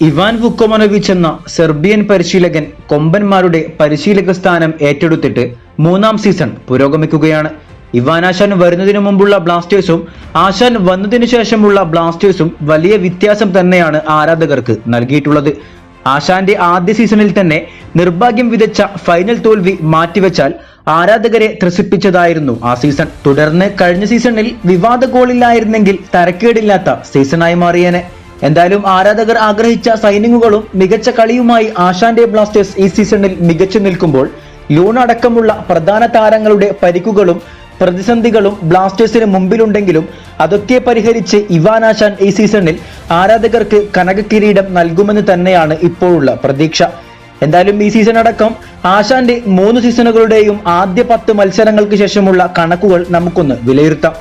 Ivan Vukomanovic എന്ന Serbian പരിശീലകൻ കൊമ്പന്മാരുടെ പരിശീലക സ്ഥാനം ഏറ്റെടുത്തിട്ട് മൂന്നാം സീസൺ പുരോഗമിക്കുകയാണ്. ഇവാൻ ആശാൻ വരുന്നതിനു മുമ്പുള്ള ബ്ലാസ്റ്റേഴ്സും ആശാൻ വന്നതിനു ശേഷമുള്ള ബ്ലാസ്റ്റേഴ്സും വലിയ വ്യത്യാസം തന്നെയാണ് ആരാധകർക്ക് നൽകിയിട്ടുള്ളത്. ആശാന്റെ ആദ്യ സീസണിൽ തന്നെ നിർഭാഗ്യം വിതച്ച ഫൈനൽ തോൽവി മാറ്റിവെച്ചാൽ ആരാധകരെ ത്രസിപ്പിച്ചതായിരുന്നു ആ സീസൺ. തുടർന്ന് കഴിഞ്ഞ സീസണിൽ വിവാദ ഗോളില്ലായിരുന്നെങ്കിൽ തരക്കേടില്ലാത്ത സീസണായി മാറിയേനെ. എന്തായാലും ആരാധകർ ആഗ്രഹിച്ച സൈനിങ്ങുകളും മികച്ച കളിയുമായി ആശാന്റെ ബ്ലാസ്റ്റേഴ്സ് ഈ സീസണിൽ മികച്ചു നിൽക്കുമ്പോൾ ലൂൺ അടക്കമുള്ള പ്രധാന താരങ്ങളുടെ പരിക്കുകളും പ്രതിസന്ധികളും ബ്ലാസ്റ്റേഴ്സിന് മുമ്പിലുണ്ടെങ്കിലും അതൊക്കെ പരിഹരിച്ച് ഇവാൻ ആശാൻ ഈ സീസണിൽ ആരാധകർക്ക് കനക കിരീടം നൽകുമെന്ന് തന്നെയാണ് ഇപ്പോഴുള്ള പ്രതീക്ഷ. എന്തായാലും ഈ സീസൺ അടക്കം ആശാന്റെ മൂന്ന് സീസണുകളുടെയും ആദ്യ പത്ത് മത്സരങ്ങൾക്ക് ശേഷമുള്ള കണക്കുകൾ നമുക്കൊന്ന് വിലയിരുത്താം.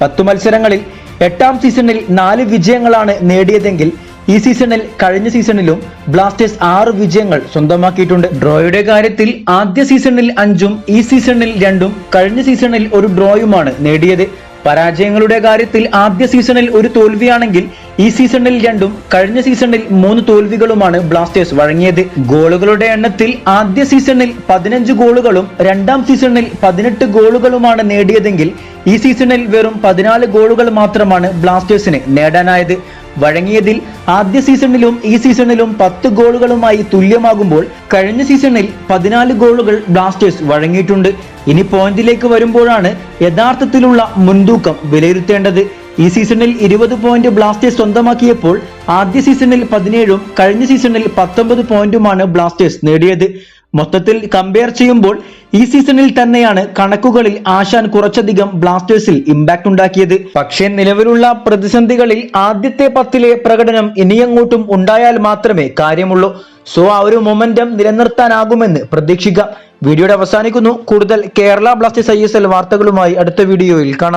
പത്തു മത്സരങ്ങളിൽ എട്ടാം സീസണിൽ നാല് വിജയങ്ങളാണ് നേടിയതെങ്കിൽ ഈ സീസണിൽ കഴിഞ്ഞ സീസണിലും ബ്ലാസ്റ്റേഴ്സ് ആറ് വിജയങ്ങൾ സ്വന്തമാക്കിയിട്ടുണ്ട്. ഡ്രോയുടെ കാര്യത്തിൽ ആദ്യ സീസണിൽ അഞ്ചും ഈ സീസണിൽ രണ്ടും കഴിഞ്ഞ സീസണിൽ ഒരു ഡ്രോയുമാണ് നേടിയത്. പരാജയങ്ങളുടെ കാര്യത്തിൽ ആദ്യ സീസണിൽ ഒരു തോൽവിയാണെങ്കിൽ ഈ സീസണിൽ രണ്ടും കഴിഞ്ഞ സീസണിൽ മൂന്ന് തോൽവികളുമാണ് ബ്ലാസ്റ്റേഴ്സ് വഴങ്ങിയത്. ഗോളുകളുടെ എണ്ണത്തിൽ ആദ്യ സീസണിൽ പതിനഞ്ച് ഗോളുകളും രണ്ടാം സീസണിൽ പതിനെട്ട് ഗോളുകളുമാണ് നേടിയതെങ്കിൽ ഈ സീസണിൽ വെറും പതിനാല് ഗോളുകൾ മാത്രമാണ് ബ്ലാസ്റ്റേഴ്സിന് നേടാനായത്. വഴങ്ങിയതിൽ ആദ്യ സീസണിലും ഈ സീസണിലും പത്ത് ഗോളുകളുമായി തുല്യമാകുമ്പോൾ കഴിഞ്ഞ സീസണിൽ പതിനാല് ഗോളുകൾ ബ്ലാസ്റ്റേഴ്സ് വഴങ്ങിയിട്ടുണ്ട്. ഇനി പോയിന്റിലേക്ക് വരുമ്പോഴാണ് യഥാർത്ഥത്തിലുള്ള മുൻതൂക്കം വിലയിരുത്തേണ്ടത്. ഈ സീസണിൽ ഇരുപത് പോയിന്റ് ബ്ലാസ്റ്റേഴ്സ് സ്വന്തമാക്കിയപ്പോൾ ആദ്യ സീസണിൽ പതിനേഴും കഴിഞ്ഞ സീസണിൽ പത്തൊമ്പത് പോയിന്റുമാണ് ബ്ലാസ്റ്റേഴ്സ് നേടിയത്. മൊത്തത്തിൽ കമ്പയർ ചെയ്യുമ്പോൾ ഈ സീസണിൽ തന്നെയാണ് കണക്കുകളിൽ ആശാൻ കുറച്ചധികം ബ്ലാസ്റ്റേഴ്സിൽ ഇമ്പാക്ട് ഉണ്ടാക്കിയത്. പക്ഷേ നിലവിലുള്ള പ്രതിസന്ധികളിൽ ആദ്യത്തെ പത്തിലെ പ്രകടനം ഇനിയങ്ങോട്ടും ഉണ്ടായാൽ മാത്രമേ കാര്യമുള്ളൂ. സോ ആ ഒരു മൊമെന്റം നിലനിർത്താനാകുമെന്ന് പ്രതീക്ഷിക്കാം. വീഡിയോയുടെ അവസാനിക്കുന്നു. കൂടുതൽ കേരള ബ്ലാസ്റ്റേഴ്സ് ഐ വാർത്തകളുമായി അടുത്ത വീഡിയോയിൽ കാണാം.